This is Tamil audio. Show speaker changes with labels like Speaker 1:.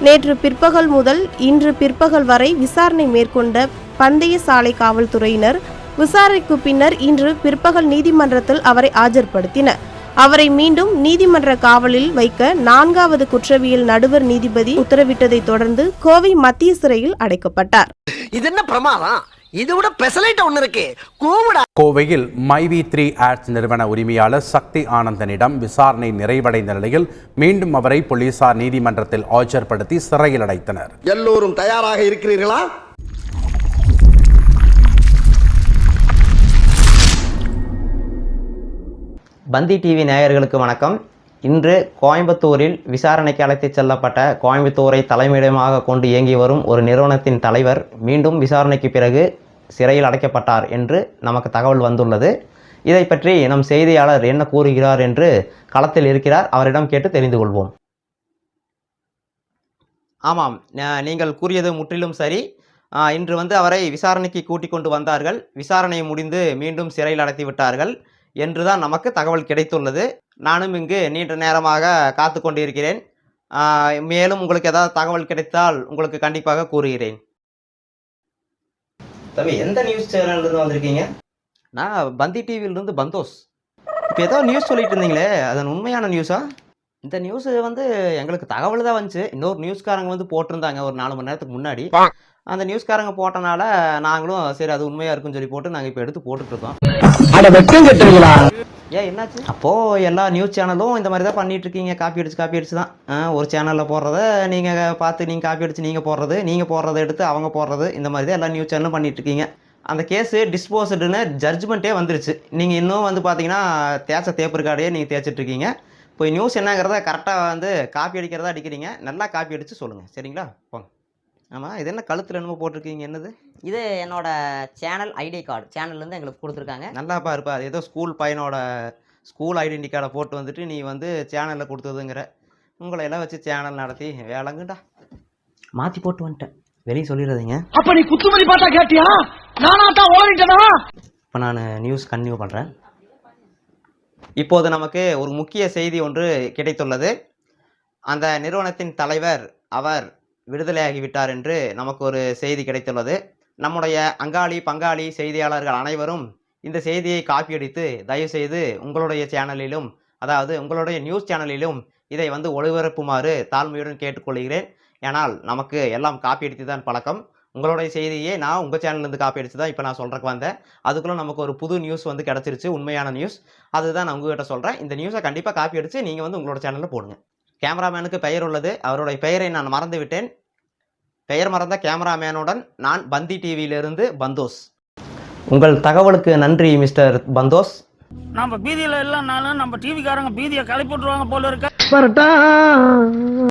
Speaker 1: நேற்று பிற்பகல் முதல் இன்று பிற்பகல் வரை விசாரணை மேற்கொண்ட பந்தய சாலை காவல்துறையினர் விசாரணைக்கு பின்னர் இன்று பிற்பகல் நீதிமன்றத்தில் அவரை ஆஜர்படுத்தினர். அவரை மீண்டும் நீதிமன்ற காவலில் வைக்க நான்காவது குற்றவியல் நடுவர் நீதிபதி உத்தரவிட்டதைத் தொடர்ந்து கோவை மத்திய சிறையில் அடைக்கப்பட்டார்.
Speaker 2: இது என்ன பிரமாதம்? இது விட பெசலைட் ஒண்ணு இருக்கு. கூவுடா.
Speaker 3: கோவையில் மைவி த்ரீ ஆட்ஸ் நிறுவன உரிமையாளர் சக்தி ஆனந்தனிடம் விசாரணை நிறைவடைந்த நிலையில் மீண்டும் அவரை போலீசார் நீதிமன்றத்தில் ஆஜர்படுத்தி சிறையில் அடைத்தனர்.
Speaker 2: எல்லோரும் தயாராக இருக்கிறீர்களா?
Speaker 4: பந்தி டிவி நேயர்களுக்கு வணக்கம். இன்று கோயம்புத்தூரில் விசாரணைக்கு அழைத்துச் செல்லப்பட்ட கோயம்புத்தூரை தலைமையிடமாக கொண்டு இயங்கி வரும் ஒரு நிறுவனத்தின் தலைவர் மீண்டும் விசாரணைக்கு பிறகு சிறையில் அடைக்கப்பட்டார் என்று நமக்கு தகவல் வந்துள்ளது. இதை பற்றி நம் செய்தியாளர் என்ன கூறுகிறார் என்று களத்தில் இருக்கிறார். அவரிடம் கேட்டு தெரிந்து கொள்வோம். ஆமாம். நீங்கள் கூறியது முற்றிலும் சரி. இன்று வந்து அவரை விசாரணைக்கு கூட்டிக் கொண்டு வந்தார்கள். விசாரணை முடிந்து மீண்டும் சிறையில் அடைத்து விட்டார்கள் என்றுதான் நமக்கு தகவல் கிடைத்துள்ளது. நானும் இங்கு நீண்ட நேரமாக காத்து கொண்டிருக்கிறேன். மேலும் உங்களுக்கு ஏதாவது தகவல் கிடைத்தால் உங்களுக்கு கண்டிப்பாக கூறுகிறேன். தம்பி எந்த நியூஸ் சேனல்லேருந்து வந்திருக்கீங்க? நான் பந்தி டிவியிலிருந்து பந்தோஸ். இப்போ ஏதோ நியூஸ் சொல்லிட்டு இருந்தீங்களே அதன் உண்மையான நியூஸா இந்த நியூஸ் வந்து எங்களுக்கு தகவல் தான் வந்துச்சு. இன்னொரு நியூஸ்காரங்க வந்து போட்டிருந்தாங்க ஒரு நாலு மணி நேரத்துக்கு முன்னாடி. அந்த நியூஸ்காரங்க போட்டனால நாங்களும் சரி அது உண்மையாக இருக்குன்னு சொல்லி போட்டு நாங்கள் இப்போ எடுத்து போட்டுட்ருக்கோம்
Speaker 2: வெக்கம் கட்டுறீங்களா?
Speaker 4: ஏன் என்னாச்சு? அப்போது எல்லா நியூஸ் சேனலும் இந்த மாதிரி தான் பண்ணிட்டு இருக்கீங்க. காப்பி அடிச்சு காப்பி அடிச்சு தான். ஒரு சேனலில் போடுறத நீங்கள் பார்த்து நீங்கள் காப்பி அடிச்சு நீங்கள் போடுறது நீங்கள் போடுறத எடுத்து அவங்க போடுறது இந்த மாதிரி தான் எல்லா நியூஸ் சேனலும் பண்ணிட்டு இருக்கீங்க. அந்த கேஸு டிஸ்போசடுன்னு ஜட்ஜ்மெண்ட்டே வந்துருச்சு. நீங்கள் இன்னும் வந்து பார்த்தீங்கன்னா தேய்ச்ச தேப்பர் கார்டையே நீங்கள் தேய்ச்சிட்ருக்கீங்க இப்போ நியூஸ் என்னங்கிறத கரெக்டாக வந்து காப்பி அடிக்கிறதா அடிக்கிறீங்க. நல்லா காப்பி அடித்து சொல்லுங்கள் சரிங்களா? போங்க. ஆமாம் இது என்ன கழுத்தில் என்னமோ போட்டிருக்கீங்க? என்னது?
Speaker 5: இது என்னோட சேனல் ஐடி கார்டு சேனல்லேருந்து எங்களுக்கு கொடுத்துருக்காங்க.
Speaker 4: நல்லாப்பா இருப்பா அது ஏதோ ஸ்கூல் பையனோட ஸ்கூல் ஐடென்டி கார்டை போட்டு வந்துட்டு நீ வந்து சேனலில் கொடுத்ததுங்கிற. உங்களை எல்லாம் வச்சு சேனல் நடத்தி வேலைங்கடா மாற்றி போட்டு வந்துட்டேன். வெளியே சொல்லிடுறதுங்க
Speaker 2: அப்ப நீ குத்துமதி பார்த்தா கேட்டியா? நானா தான் ஓடிட்டனா?
Speaker 4: இப்போ நான் நியூஸ் கன்டினியூ பண்ணுறேன் இப்போது நமக்கு ஒரு முக்கிய செய்தி ஒன்று கிடைத்துள்ளது. அந்த நிறுவனத்தின் தலைவர் அவர் விடுதலையாகிவிட்டார் என்று நமக்கு ஒரு செய்தி கிடைத்துள்ளது. நம்முடைய அங்காளி பங்காளி செய்தியாளர்கள் அனைவரும் இந்த செய்தியை காப்பியடித்து தயவுசெய்து உங்களுடைய சேனலிலும் அதாவது உங்களுடைய நியூஸ் சேனலிலும் இதை வந்து ஒளிபரப்புமாறு தாழ்மையுடன் கேட்டுக்கொள்கிறேன். ஏனால் நமக்கு எல்லாம் காப்பி அடித்து தான் பழக்கம். உங்களுடைய செய்தியே நான் உங்கள் சேனல்லேருந்து காப்பி அடித்து தான் இப்போ நான் சொல்கிறக்கு வந்தேன். அதுக்குள்ளே நமக்கு ஒரு புது நியூஸ் வந்து கிடச்சிருச்சு உண்மையான நியூஸ் அதுதான் நான் உங்ககிட்ட சொல்கிறேன் இந்த நியூஸை கண்டிப்பாக காப்பி அடித்து நீங்கள் வந்து உங்களோட சேனலில் போடுங்க. கேமராமேனுக்கு பெயர் உள்ளது. அவருடைய பெயரை நான் மறந்து விட்டேன் பெயர் மறந்த கேமராமேனுடன் நான் பந்தி டிவியிலிருந்து பந்தோஸ். உங்கள் தகவலுக்கு நன்றி மிஸ்டர் பந்தோஸ்.
Speaker 6: நம்ம பீதியில இல்லைனாலும் நம்ம டிவிக்காரங்க பீதியை கிளப்பி விட்டுருவாங்க போல இருக்க.